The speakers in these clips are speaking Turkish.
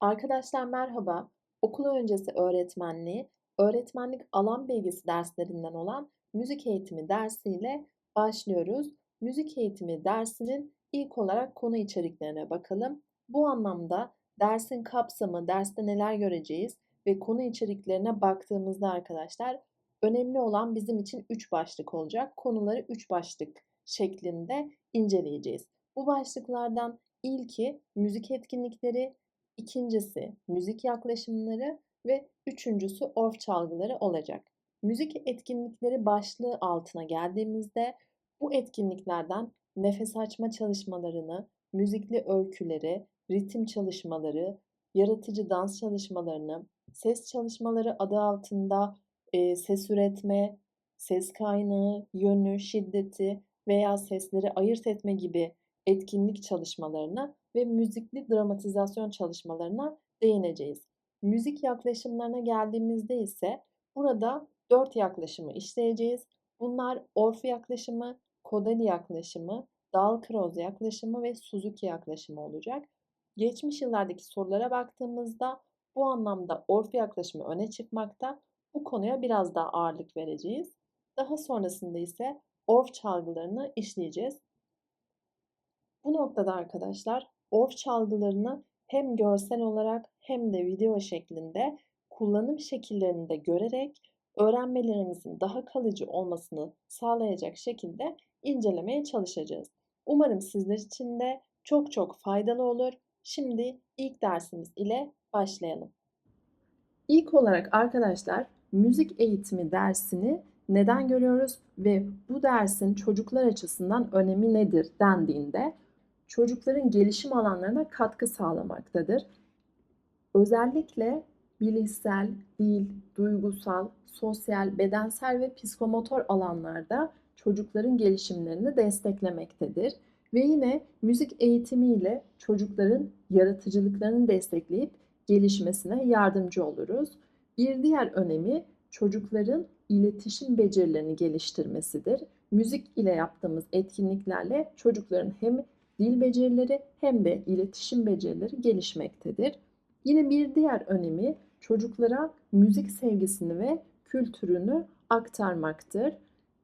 Arkadaşlar merhaba. Okul öncesi öğretmenliği, öğretmenlik alan bilgisi derslerinden olan müzik eğitimi dersiyle başlıyoruz. Müzik eğitimi dersinin ilk olarak konu içeriklerine bakalım. Bu anlamda dersin kapsamı, derste neler göreceğiz ve konu içeriklerine baktığımızda arkadaşlar önemli olan bizim için 3 başlık olacak. Konuları 3 başlık şeklinde inceleyeceğiz. Bu başlıklardan ilki müzik etkinlikleri, ikincisi müzik yaklaşımları ve üçüncüsü orf çalgıları olacak. Müzik etkinlikleri başlığı altına geldiğimizde bu etkinliklerden nefes açma çalışmalarını, müzikli öyküleri, ritim çalışmaları, yaratıcı dans çalışmalarını, ses çalışmaları adı altında e, ses üretme, ses kaynağı, yönü, şiddeti veya sesleri ayırt etme gibi etkinlik çalışmalarına ve müzikli dramatizasyon çalışmalarına değineceğiz. Müzik yaklaşımlarına geldiğimizde ise burada dört yaklaşımı işleyeceğiz. Bunlar Orff yaklaşımı, Kodali yaklaşımı, Dahl-Kroz yaklaşımı ve Suzuki yaklaşımı olacak. Geçmiş yıllardaki sorulara baktığımızda bu anlamda Orff yaklaşımı öne çıkmakta. Bu konuya biraz daha ağırlık vereceğiz. Daha sonrasında ise Orff çalgılarını işleyeceğiz. Bu noktada arkadaşlar orf çalgılarını hem görsel olarak hem de video şeklinde kullanım şekillerini de görerek öğrenmelerimizin daha kalıcı olmasını sağlayacak şekilde incelemeye çalışacağız. Umarım sizler için de çok çok faydalı olur. Şimdi ilk dersimiz ile başlayalım. İlk olarak arkadaşlar müzik eğitimi dersini neden görüyoruz ve bu dersin çocuklar açısından önemi nedir dendiğinde çocukların gelişim alanlarına katkı sağlamaktadır. Özellikle bilişsel, dil, duygusal, sosyal, bedensel ve psikomotor alanlarda çocukların gelişimlerini desteklemektedir. Ve yine müzik eğitimiyle çocukların yaratıcılıklarını destekleyip gelişmesine yardımcı oluruz. Bir diğer önemi çocukların iletişim becerilerini geliştirmesidir. Müzik ile yaptığımız etkinliklerle çocukların hem dil becerileri hem de iletişim becerileri gelişmektedir. Yine bir diğer önemi çocuklara müzik sevgisini ve kültürünü aktarmaktır.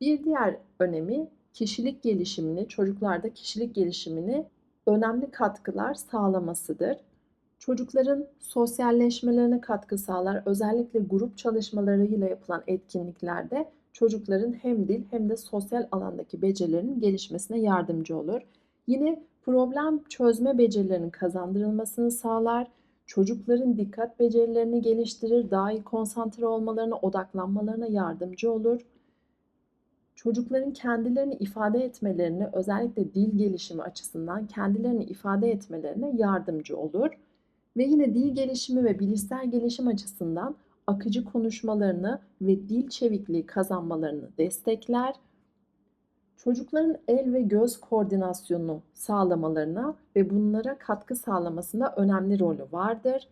Bir diğer önemi kişilik gelişimini, çocuklarda kişilik gelişimini önemli katkılar sağlamasıdır. Çocukların sosyalleşmelerine katkı sağlar. Özellikle grup çalışmalarıyla yapılan etkinliklerde çocukların hem dil hem de sosyal alandaki becerilerinin gelişmesine yardımcı olur. Yine problem çözme becerilerinin kazandırılmasını sağlar. Çocukların dikkat becerilerini geliştirir, daha iyi konsantre olmalarına, odaklanmalarına yardımcı olur. Çocukların kendilerini ifade etmelerini, özellikle dil gelişimi açısından kendilerini ifade etmelerine yardımcı olur. Ve yine dil gelişimi ve bilişsel gelişim açısından akıcı konuşmalarını ve dil çevikliği kazanmalarını destekler çocukların el ve göz koordinasyonunu sağlamalarına ve bunlara katkı sağlamasında önemli rolü vardır.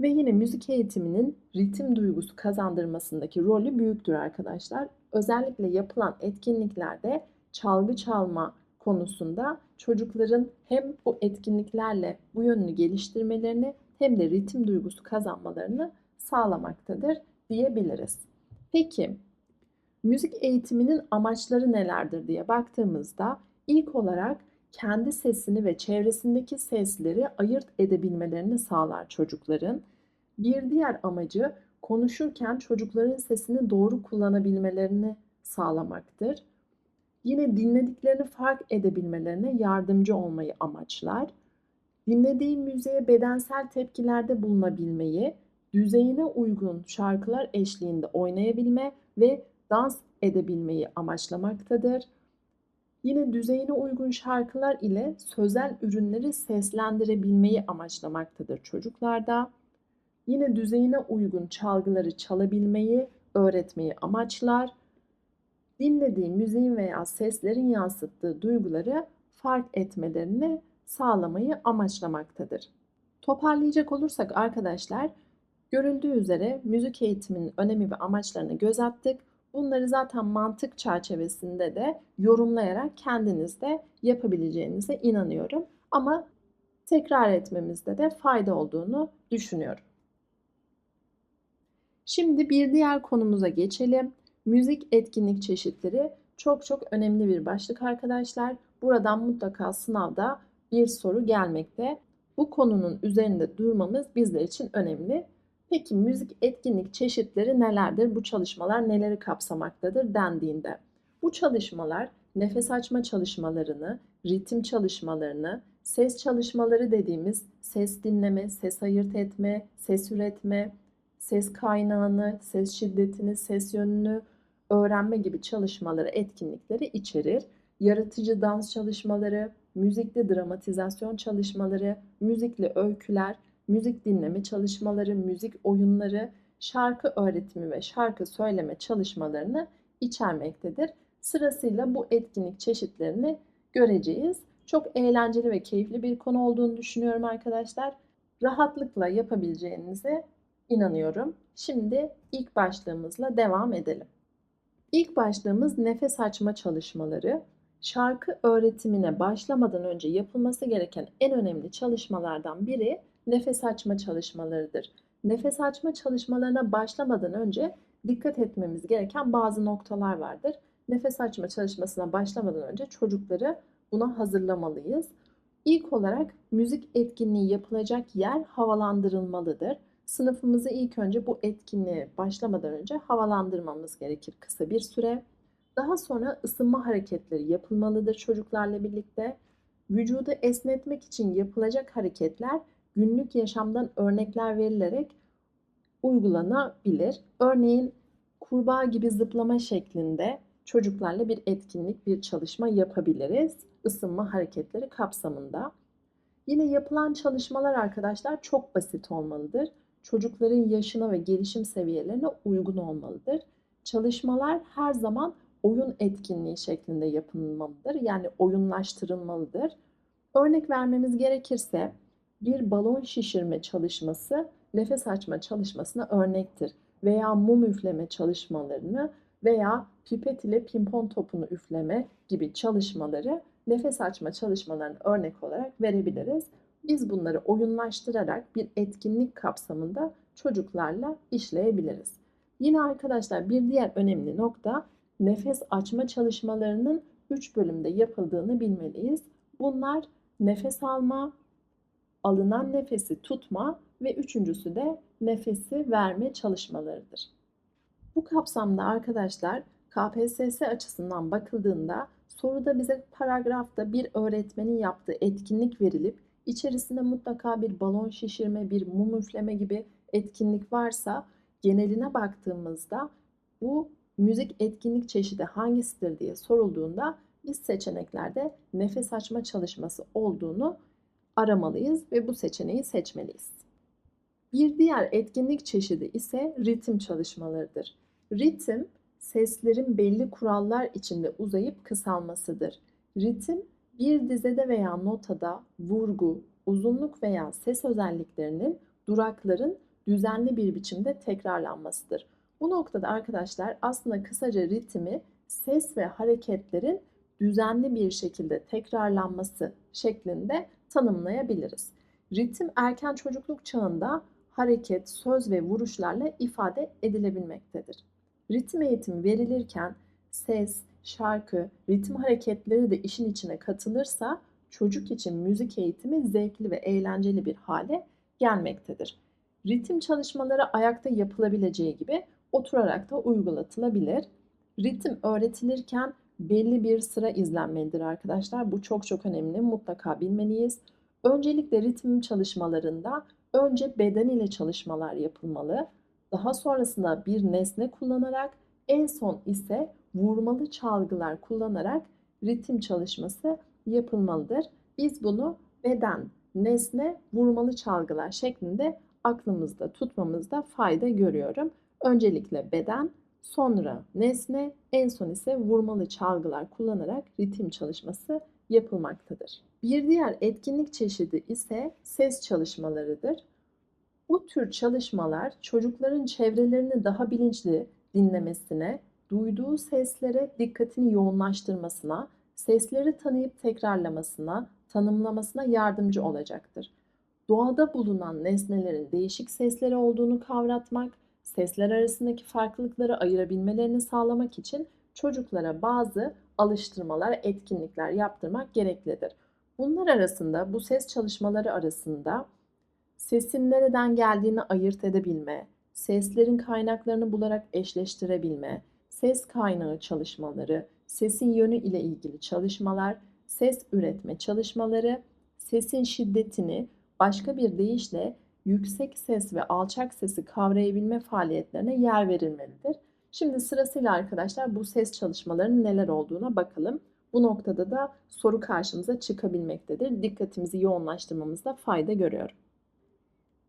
Ve yine müzik eğitiminin ritim duygusu kazandırmasındaki rolü büyüktür arkadaşlar. Özellikle yapılan etkinliklerde çalgı çalma konusunda çocukların hem bu etkinliklerle bu yönünü geliştirmelerini hem de ritim duygusu kazanmalarını sağlamaktadır diyebiliriz. Peki müzik eğitiminin amaçları nelerdir diye baktığımızda ilk olarak kendi sesini ve çevresindeki sesleri ayırt edebilmelerini sağlar çocukların. Bir diğer amacı konuşurken çocukların sesini doğru kullanabilmelerini sağlamaktır. Yine dinlediklerini fark edebilmelerine yardımcı olmayı amaçlar. Dinlediği müziğe bedensel tepkilerde bulunabilmeyi, düzeyine uygun şarkılar eşliğinde oynayabilme ve dans edebilmeyi amaçlamaktadır. Yine düzeyine uygun şarkılar ile sözel ürünleri seslendirebilmeyi amaçlamaktadır çocuklarda. Yine düzeyine uygun çalgıları çalabilmeyi, öğretmeyi amaçlar. Dinlediği müziğin veya seslerin yansıttığı duyguları fark etmelerini sağlamayı amaçlamaktadır. Toparlayacak olursak arkadaşlar, görüldüğü üzere müzik eğitiminin önemi ve amaçlarını göz attık. Bunları zaten mantık çerçevesinde de yorumlayarak kendiniz de yapabileceğinize inanıyorum. Ama tekrar etmemizde de fayda olduğunu düşünüyorum. Şimdi bir diğer konumuza geçelim. Müzik etkinlik çeşitleri çok çok önemli bir başlık arkadaşlar. Buradan mutlaka sınavda bir soru gelmekte. Bu konunun üzerinde durmamız bizler için önemli. Peki müzik etkinlik çeşitleri nelerdir? Bu çalışmalar neleri kapsamaktadır dendiğinde. Bu çalışmalar nefes açma çalışmalarını, ritim çalışmalarını, ses çalışmaları dediğimiz ses dinleme, ses ayırt etme, ses üretme, ses kaynağını, ses şiddetini, ses yönünü öğrenme gibi çalışmaları, etkinlikleri içerir. Yaratıcı dans çalışmaları, müzikli dramatizasyon çalışmaları, müzikli öyküler, müzik dinleme çalışmaları, müzik oyunları, şarkı öğretimi ve şarkı söyleme çalışmalarını içermektedir. Sırasıyla bu etkinlik çeşitlerini göreceğiz. Çok eğlenceli ve keyifli bir konu olduğunu düşünüyorum arkadaşlar. Rahatlıkla yapabileceğinize inanıyorum. Şimdi ilk başlığımızla devam edelim. İlk başlığımız nefes açma çalışmaları. Şarkı öğretimine başlamadan önce yapılması gereken en önemli çalışmalardan biri nefes açma çalışmalarıdır. Nefes açma çalışmalarına başlamadan önce dikkat etmemiz gereken bazı noktalar vardır. Nefes açma çalışmasına başlamadan önce çocukları buna hazırlamalıyız. İlk olarak müzik etkinliği yapılacak yer havalandırılmalıdır. Sınıfımızı ilk önce bu etkinliğe başlamadan önce havalandırmamız gerekir kısa bir süre. Daha sonra ısınma hareketleri yapılmalıdır çocuklarla birlikte. Vücudu esnetmek için yapılacak hareketler günlük yaşamdan örnekler verilerek uygulanabilir. Örneğin kurbağa gibi zıplama şeklinde çocuklarla bir etkinlik, bir çalışma yapabiliriz. Isınma hareketleri kapsamında. Yine yapılan çalışmalar arkadaşlar çok basit olmalıdır. Çocukların yaşına ve gelişim seviyelerine uygun olmalıdır. Çalışmalar her zaman oyun etkinliği şeklinde yapılmalıdır. Yani oyunlaştırılmalıdır. Örnek vermemiz gerekirse bir balon şişirme çalışması nefes açma çalışmasına örnektir. Veya mum üfleme çalışmalarını veya pipet ile pimpon topunu üfleme gibi çalışmaları nefes açma çalışmalarının örnek olarak verebiliriz. Biz bunları oyunlaştırarak bir etkinlik kapsamında çocuklarla işleyebiliriz. Yine arkadaşlar bir diğer önemli nokta nefes açma çalışmalarının 3 bölümde yapıldığını bilmeliyiz. Bunlar nefes alma, alınan nefesi tutma ve üçüncüsü de nefesi verme çalışmalarıdır. Bu kapsamda arkadaşlar KPSS açısından bakıldığında soruda bize paragrafta bir öğretmenin yaptığı etkinlik verilip içerisinde mutlaka bir balon şişirme, bir mum üfleme gibi etkinlik varsa geneline baktığımızda bu müzik etkinlik çeşidi hangisidir diye sorulduğunda biz seçeneklerde nefes açma çalışması olduğunu aramalıyız ve bu seçeneği seçmeliyiz. Bir diğer etkinlik çeşidi ise ritim çalışmalarıdır. Ritim, seslerin belli kurallar içinde uzayıp kısalmasıdır. Ritim, bir dizede veya notada vurgu, uzunluk veya ses özelliklerinin durakların düzenli bir biçimde tekrarlanmasıdır. Bu noktada arkadaşlar aslında kısaca ritmi ses ve hareketlerin düzenli bir şekilde tekrarlanması şeklinde tanımlayabiliriz. Ritim erken çocukluk çağında hareket, söz ve vuruşlarla ifade edilebilmektedir. Ritim eğitimi verilirken ses, şarkı, ritim hareketleri de işin içine katılırsa çocuk için müzik eğitimi zevkli ve eğlenceli bir hale gelmektedir. Ritim çalışmaları ayakta yapılabileceği gibi oturarak da uygulatılabilir. Ritim öğretilirken belli bir sıra izlenmelidir arkadaşlar. Bu çok çok önemli. Mutlaka bilmeliyiz. Öncelikle ritim çalışmalarında önce beden ile çalışmalar yapılmalı. Daha sonrasında bir nesne kullanarak en son ise vurmalı çalgılar kullanarak ritim çalışması yapılmalıdır. Biz bunu beden, nesne, vurmalı çalgılar şeklinde aklımızda tutmamızda fayda görüyorum. Öncelikle beden, sonra nesne, en son ise vurmalı çalgılar kullanarak ritim çalışması yapılmaktadır. Bir diğer etkinlik çeşidi ise ses çalışmalarıdır. Bu tür çalışmalar çocukların çevrelerini daha bilinçli dinlemesine, duyduğu seslere dikkatini yoğunlaştırmasına, sesleri tanıyıp tekrarlamasına, tanımlamasına yardımcı olacaktır. Doğada bulunan nesnelerin değişik sesleri olduğunu kavratmak, sesler arasındaki farklılıkları ayırabilmelerini sağlamak için çocuklara bazı alıştırmalar, etkinlikler yaptırmak gereklidir. Bunlar arasında, bu ses çalışmaları arasında sesin nereden geldiğini ayırt edebilme, seslerin kaynaklarını bularak eşleştirebilme, ses kaynağı çalışmaları, sesin yönü ile ilgili çalışmalar, ses üretme çalışmaları, sesin şiddetini başka bir deyişle yüksek ses ve alçak sesi kavrayabilme faaliyetlerine yer verilmelidir. Şimdi sırasıyla arkadaşlar bu ses çalışmalarının neler olduğuna bakalım. Bu noktada da soru karşımıza çıkabilmektedir. Dikkatimizi yoğunlaştırmamızda fayda görüyorum.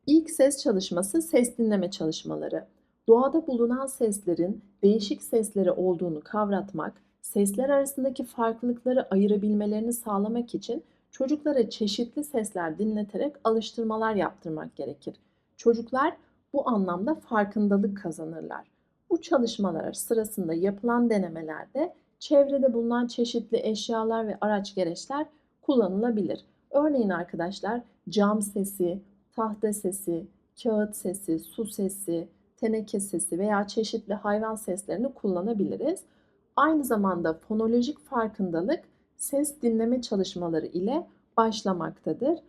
İlk ses çalışması ses dinleme çalışmaları. Doğada bulunan seslerin değişik sesleri olduğunu kavratmak, sesler arasındaki farklılıkları ayırabilmelerini sağlamak için çocuklara çeşitli sesler dinleterek alıştırmalar yaptırmak gerekir. Çocuklar bu anlamda farkındalık kazanırlar. Bu çalışmalar sırasında yapılan denemelerde çevrede bulunan çeşitli eşyalar ve araç gereçler kullanılabilir. Örneğin arkadaşlar cam sesi, tahta sesi, kağıt sesi, su sesi, teneke sesi veya çeşitli hayvan seslerini kullanabiliriz. Aynı zamanda fonolojik farkındalık ses dinleme çalışmaları ile başlamaktadır.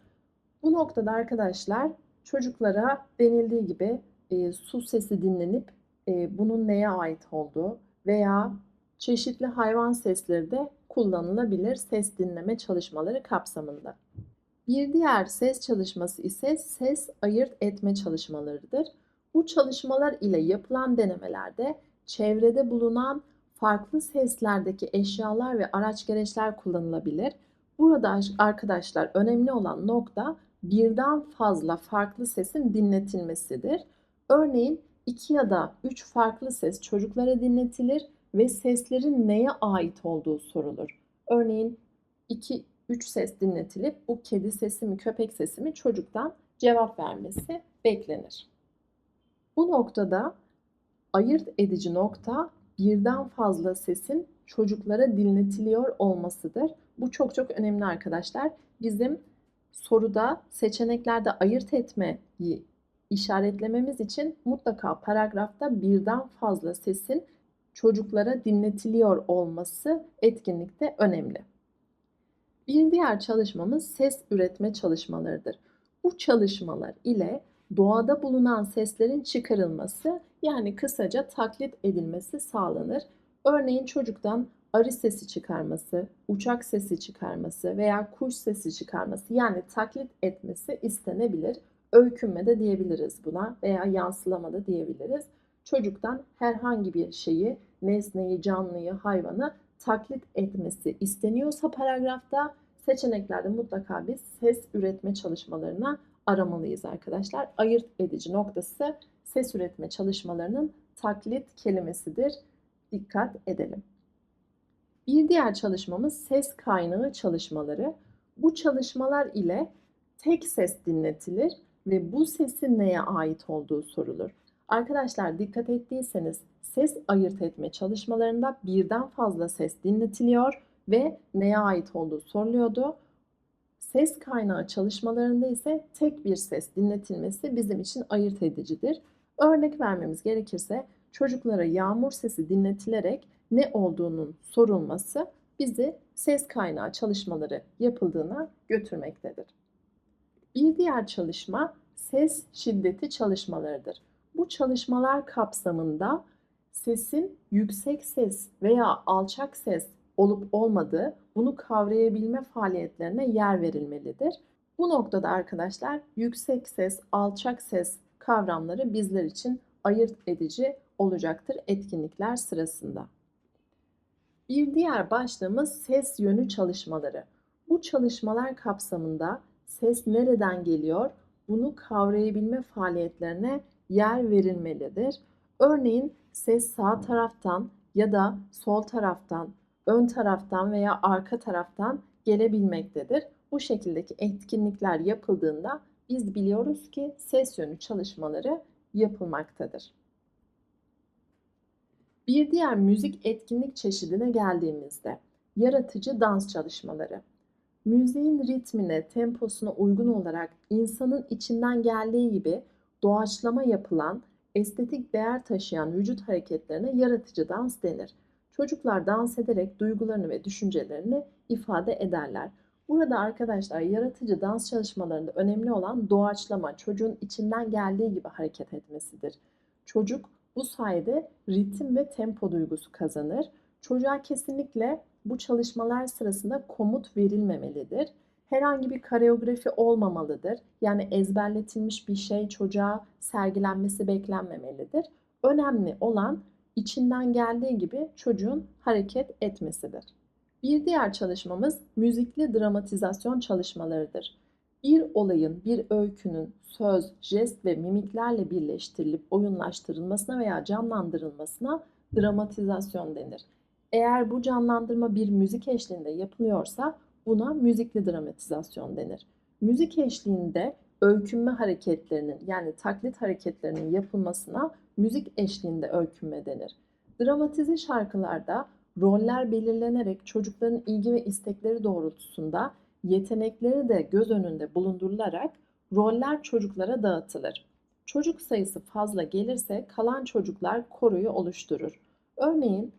Bu noktada arkadaşlar çocuklara denildiği gibi e, su sesi dinlenip e, bunun neye ait olduğu veya çeşitli hayvan sesleri de kullanılabilir ses dinleme çalışmaları kapsamında. Bir diğer ses çalışması ise ses ayırt etme çalışmalarıdır. Bu çalışmalar ile yapılan denemelerde çevrede bulunan farklı seslerdeki eşyalar ve araç gereçler kullanılabilir. Burada arkadaşlar önemli olan nokta birden fazla farklı sesin dinletilmesidir. Örneğin iki ya da üç farklı ses çocuklara dinletilir ve seslerin neye ait olduğu sorulur. Örneğin iki üç ses dinletilip bu kedi sesi mi köpek sesi mi çocuktan cevap vermesi beklenir. Bu noktada ayırt edici nokta birden fazla sesin çocuklara dinletiliyor olmasıdır. Bu çok çok önemli arkadaşlar. Bizim soruda seçeneklerde ayırt etmeyi işaretlememiz için mutlaka paragrafta birden fazla sesin çocuklara dinletiliyor olması etkinlikte önemli. Bir diğer çalışmamız ses üretme çalışmalarıdır. Bu çalışmalar ile doğada bulunan seslerin çıkarılması yani kısaca taklit edilmesi sağlanır. Örneğin çocuktan arı sesi çıkarması, uçak sesi çıkarması veya kuş sesi çıkarması yani taklit etmesi istenebilir. Öykünme de diyebiliriz buna veya yansılama da diyebiliriz. Çocuktan herhangi bir şeyi, nesneyi, canlıyı, hayvanı taklit etmesi isteniyorsa paragrafta seçeneklerde mutlaka biz ses üretme çalışmalarına aramalıyız arkadaşlar. Ayırt edici noktası ses üretme çalışmalarının taklit kelimesidir. Dikkat edelim. Bir diğer çalışmamız ses kaynağı çalışmaları. Bu çalışmalar ile tek ses dinletilir ve bu sesin neye ait olduğu sorulur. Arkadaşlar dikkat ettiyseniz ses ayırt etme çalışmalarında birden fazla ses dinletiliyor ve neye ait olduğu soruluyordu. Ses kaynağı çalışmalarında ise tek bir ses dinletilmesi bizim için ayırt edicidir. Örnek vermemiz gerekirse çocuklara yağmur sesi dinletilerek ne olduğunun sorulması bizi ses kaynağı çalışmaları yapıldığına götürmektedir. Bir diğer çalışma ses şiddeti çalışmalarıdır. Bu çalışmalar kapsamında sesin yüksek ses veya alçak ses olup olmadığı bunu kavrayabilme faaliyetlerine yer verilmelidir. Bu noktada arkadaşlar yüksek ses, alçak ses kavramları bizler için ayırt edici olacaktır etkinlikler sırasında. Bir diğer başlığımız ses yönü çalışmaları. Bu çalışmalar kapsamında ses nereden geliyor bunu kavrayabilme faaliyetlerine yer verilmelidir. Örneğin ses sağ taraftan ya da sol taraftan, ön taraftan veya arka taraftan gelebilmektedir. Bu şekildeki etkinlikler yapıldığında biz biliyoruz ki ses yönü çalışmaları yapılmaktadır. Bir diğer müzik etkinlik çeşidine geldiğimizde yaratıcı dans çalışmaları. müziğin ritmine, temposuna uygun olarak insanın içinden geldiği gibi doğaçlama yapılan, estetik değer taşıyan vücut hareketlerine yaratıcı dans denir. Çocuklar dans ederek duygularını ve düşüncelerini ifade ederler. Burada arkadaşlar yaratıcı dans çalışmalarında önemli olan doğaçlama, çocuğun içinden geldiği gibi hareket etmesidir. Çocuk bu sayede ritim ve tempo duygusu kazanır. Çocuğa kesinlikle bu çalışmalar sırasında komut verilmemelidir. Herhangi bir koreografi olmamalıdır. Yani ezberletilmiş bir şey çocuğa sergilenmesi beklenmemelidir. Önemli olan içinden geldiği gibi çocuğun hareket etmesidir. Bir diğer çalışmamız müzikli dramatizasyon çalışmalarıdır. Bir olayın, bir öykünün söz, jest ve mimiklerle birleştirilip oyunlaştırılmasına veya canlandırılmasına dramatizasyon denir. Eğer bu canlandırma bir müzik eşliğinde yapılıyorsa buna müzikli dramatizasyon denir. Müzik eşliğinde öykünme hareketlerinin yani taklit hareketlerinin yapılmasına müzik eşliğinde öykünme denir. Dramatize şarkılarda roller belirlenerek çocukların ilgi ve istekleri doğrultusunda yetenekleri de göz önünde bulundurularak roller çocuklara dağıtılır. Çocuk sayısı fazla gelirse kalan çocuklar koroyu oluşturur. Örneğin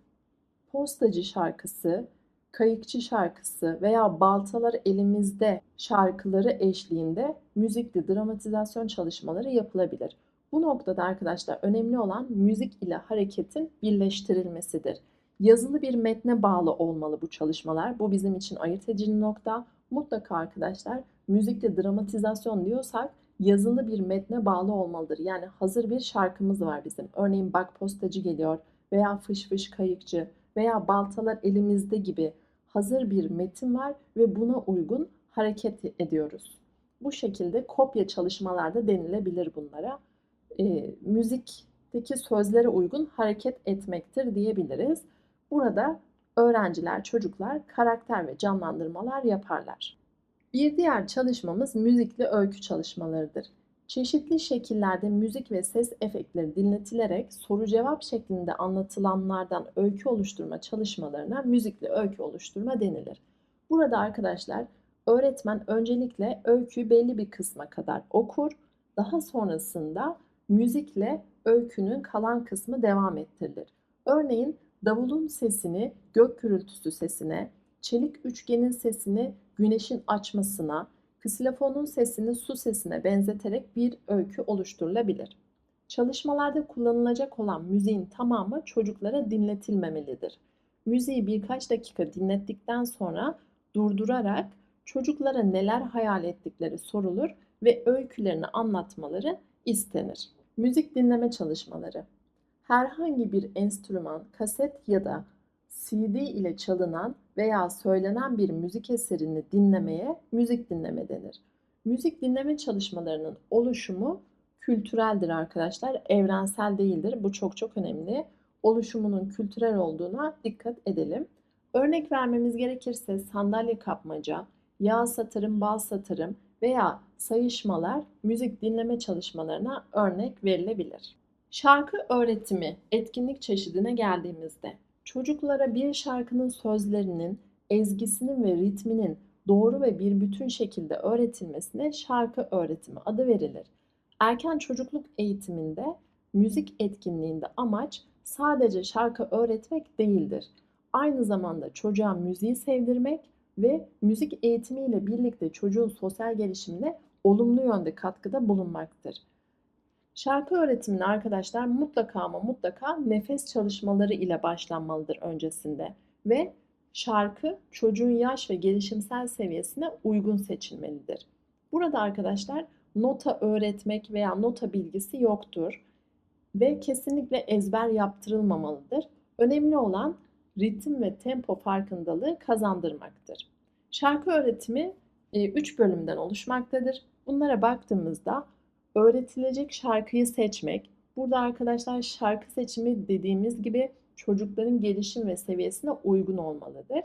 postacı şarkısı, kayıkçı şarkısı veya baltalar elimizde şarkıları eşliğinde müzikli dramatizasyon çalışmaları yapılabilir. Bu noktada arkadaşlar önemli olan müzik ile hareketin birleştirilmesidir. Yazılı bir metne bağlı olmalı bu çalışmalar. Bu bizim için ayırt edici nokta. Mutlaka arkadaşlar müzikle dramatizasyon diyorsak yazılı bir metne bağlı olmalıdır. Yani hazır bir şarkımız var bizim. Örneğin bak postacı geliyor veya fış fış kayıkçı veya baltalar elimizde gibi hazır bir metin var ve buna uygun hareket ediyoruz. Bu şekilde kopya çalışmalarda denilebilir bunlara. E, müzikteki sözlere uygun hareket etmektir diyebiliriz. Burada öğrenciler, çocuklar karakter ve canlandırmalar yaparlar. Bir diğer çalışmamız müzikli öykü çalışmalarıdır. Çeşitli şekillerde müzik ve ses efektleri dinletilerek soru cevap şeklinde anlatılanlardan öykü oluşturma çalışmalarına müzikli öykü oluşturma denilir. Burada arkadaşlar öğretmen öncelikle öyküyü belli bir kısma kadar okur. Daha sonrasında müzikle öykünün kalan kısmı devam ettirilir. Örneğin davulun sesini gök gürültüsü sesine, çelik üçgenin sesini güneşin açmasına, ksilofonun sesini su sesine benzeterek bir öykü oluşturulabilir. Çalışmalarda kullanılacak olan müziğin tamamı çocuklara dinletilmemelidir. Müziği birkaç dakika dinlettikten sonra durdurarak çocuklara neler hayal ettikleri sorulur ve öykülerini anlatmaları istenir. Müzik dinleme çalışmaları herhangi bir enstrüman, kaset ya da CD ile çalınan veya söylenen bir müzik eserini dinlemeye müzik dinleme denir. Müzik dinleme çalışmalarının oluşumu kültüreldir arkadaşlar, evrensel değildir. Bu çok çok önemli. Oluşumunun kültürel olduğuna dikkat edelim. Örnek vermemiz gerekirse sandalye kapmaca, yağ satırım, bal satırım veya sayışmalar müzik dinleme çalışmalarına örnek verilebilir. Şarkı öğretimi etkinlik çeşidine geldiğimizde çocuklara bir şarkının sözlerinin, ezgisinin ve ritminin doğru ve bir bütün şekilde öğretilmesine şarkı öğretimi adı verilir. Erken çocukluk eğitiminde müzik etkinliğinde amaç sadece şarkı öğretmek değildir. Aynı zamanda çocuğa müziği sevdirmek ve müzik eğitimiyle birlikte çocuğun sosyal gelişimine olumlu yönde katkıda bulunmaktır. Şarkı öğretimine arkadaşlar mutlaka ama mutlaka nefes çalışmaları ile başlanmalıdır öncesinde ve şarkı çocuğun yaş ve gelişimsel seviyesine uygun seçilmelidir. Burada arkadaşlar nota öğretmek veya nota bilgisi yoktur ve kesinlikle ezber yaptırılmamalıdır. Önemli olan ritim ve tempo farkındalığı kazandırmaktır. Şarkı öğretimi 3 e, bölümden oluşmaktadır. Bunlara baktığımızda öğretilecek şarkıyı seçmek. Burada arkadaşlar şarkı seçimi dediğimiz gibi çocukların gelişim ve seviyesine uygun olmalıdır.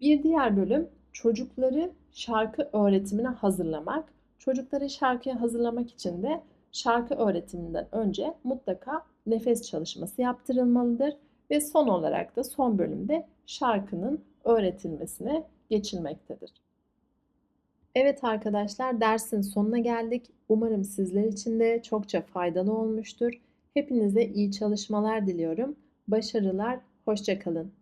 Bir diğer bölüm çocukları şarkı öğretimine hazırlamak. Çocukları şarkıya hazırlamak için de şarkı öğretiminden önce mutlaka nefes çalışması yaptırılmalıdır ve son olarak da son bölümde şarkının öğretilmesine geçilmektedir. Evet arkadaşlar dersin sonuna geldik. Umarım sizler için de çokça faydalı olmuştur. Hepinize iyi çalışmalar diliyorum. Başarılar, hoşça kalın.